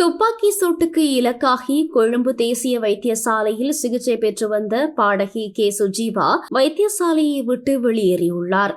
துப்பாக்கி சூட்டுக்கு இலக்காகி கொழும்பு தேசிய வைத்தியசாலையில் சிகிச்சை பெற்று வந்த பாடகி கே சுஜீவா வைத்தியசாலையை விட்டு வெளியேறியுள்ளார்.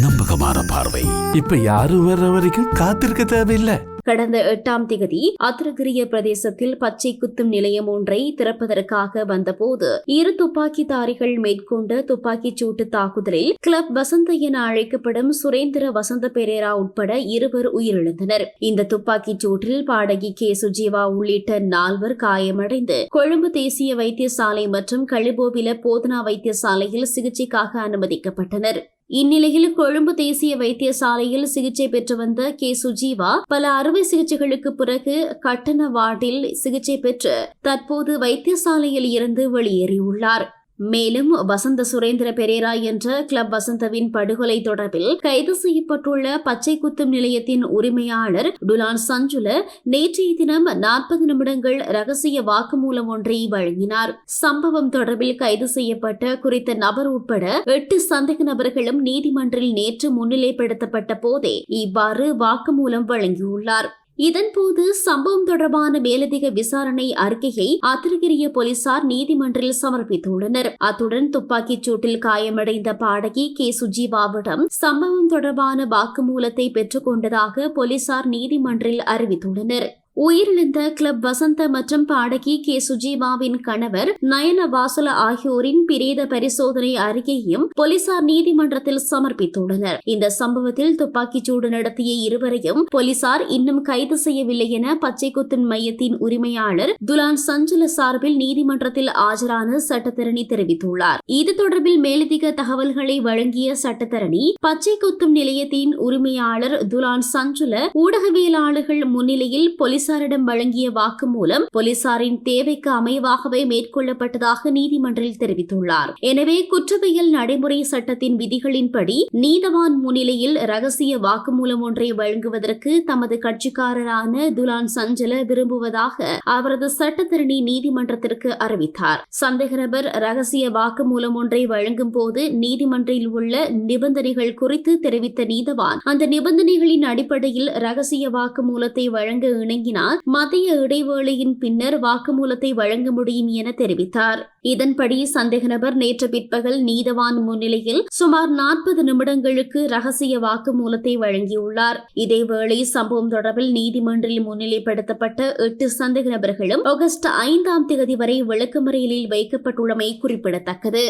நம்பகமான பார்வை. இப்ப யாரும் வர்ற வரைக்கும் காத்திருக்க தேவையில்லை. கடந்த எட்டாம் திகதி அத்திரகிரிய பிரதேசத்தில் பச்சை குத்தும் நிலையம் ஒன்றை திறப்பதற்காக வந்தபோது இரு துப்பாக்கிதாரிகள் மேற்கொண்ட துப்பாக்கிச் சூட்டு தாக்குதலில் கிளப் வசந்த என அழைக்கப்படும் சுரேந்திர வசந்த பெரேரா உட்பட இருவர் உயிரிழந்தனர். இந்த துப்பாக்கிச் சூட்டில் பாடகி கே. சுஜீவா உள்ளிட்ட நால்வர் காயமடைந்து கொழும்பு தேசிய வைத்தியசாலை மற்றும் களிபோவில போதனா வைத்தியசாலையில் சிகிச்சைக்காக அனுமதிக்கப்பட்டனர். இந்நிலையில் கொழும்பு தேசிய வைத்தியசாலையில் சிகிச்சை பெற்று வந்த கே சுஜீவா பல அறுவை சிகிச்சைகளுக்கு பிறகு கட்டண வார்டில் சிகிச்சை பெற்று தற்போது வைத்தியசாலையில் இருந்து வெளியேறியுள்ளார். மேலும் வசந்த சுரேந்திர பெரேரா என்ற கிளப் வசந்தவின் படுகொலை தொடர்பில் கைது செய்யப்பட்டுள்ள பச்சை குத்தும் நிலையத்தின் உரிமையாளர் டுலான் சஞ்சுல நேற்றைய தினம் நாற்பது நிமிடங்கள் ரகசிய வாக்குமூலம் ஒன்றை வழங்கினார். சம்பவம் தொடர்பில் கைது செய்யப்பட்ட குறித்த நபர் உட்பட எட்டு சந்தேக நபர்களும் நீதிமன்றில் நேற்று முன்னிலைப்படுத்தப்பட்ட போதே இவ்வாறு வாக்குமூலம் வழங்கியுள்ளார். இதன்போது சம்பவம் தொடர்பான மேலதிக விசாரணை அறிக்கையை அத்திரகிரிய போலீசார் நீதிமன்றில் சமர்ப்பித்துள்ளனர். அத்துடன் துப்பாக்கிச் சூட்டில் காயமடைந்த பாடகி கே. சுஜீவாவிடம் சம்பவம் தொடர்பான வாக்குமூலத்தை பெற்றுக் கொண்டதாக போலீசார் நீதிமன்றில் அறிவித்துள்ளனர். உயிரிழந்த கிளப் வசந்த மற்றும் பாடகி கே. சுஜீவாவின் கணவர் நயன வாசல ஆகியோரின் பிரேத பரிசோதனை அறிக்கையையும் போலீசார் நீதிமன்றத்தில் சமர்ப்பித்துள்ளனர். இந்த சம்பவத்தில் துப்பாக்கிச் சூடு நடத்திய இருவரையும் போலீசார் இன்னும் கைது செய்யவில்லை என பச்சை மையத்தின் உரிமையாளர் துலான் சஞ்சல சார்பில் நீதிமன்றத்தில் ஆஜரான சட்டத்தரணி தெரிவித்துள்ளார். இது தொடர்பில் மேலதிக தகவல்களை வழங்கிய சட்டத்தரணி பச்சை குத்தும் நிலையத்தின் உரிமையாளர் துலான் சஞ்சுல ஊடகவியலாளர்கள் முன்னிலையில் போலீசாரிடம் வழங்கிய வாக்குமூலம் போலீசாரின் தேவைக்கு அமைவாகவே மேற்கொள்ளப்பட்டதாக நீதிமன்றில் தெரிவித்துள்ளார். எனவே குற்றவியல் நடைமுறை சட்டத்தின் விதிகளின்படி நீதவான் முன்னிலையில் ரகசிய வாக்குமூலம் ஒன்றை வழங்குவதற்கு தமது கட்சிக்காரரான துலான் சஞ்சல விரும்புவதாக அவரது சட்டத்தரணி நீதிமன்றத்திற்கு அறிவித்தார். சந்தேகநபர் ரகசிய வாக்குமூலம் ஒன்றை வழங்கும் போது நீதிமன்றில் உள்ள நிபந்தனைகள் குறித்து தெரிவித்த நீதவான் அந்த நிபந்தனைகளின் அடிப்படையில் ரகசிய வாக்குமூலத்தை வழங்க இணங்கிய இணங்கினால் மதிய இடைவேளையின் பின்னர் வாக்குமூலத்தை வழங்க முடியும் என தெரிவித்தார். இதன்படி சந்தேக நபர் நேற்று பிற்பகல் நீதவான் முன்னிலையில் சுமார் நாற்பது நிமிடங்களுக்கு ரகசிய வாக்குமூலத்தை வழங்கியுள்ளார். இதேவேளை சம்பவம் தொடர்பில் நீதிமன்றில் முன்னிலைப்படுத்தப்பட்ட எட்டு சந்தேக நபர்களும் ஆகஸ்ட் ஐந்தாம் தேதி வரை விளக்கமறியலில் வைக்கப்பட்டுள்ளமை குறிப்பிடத்தக்கது.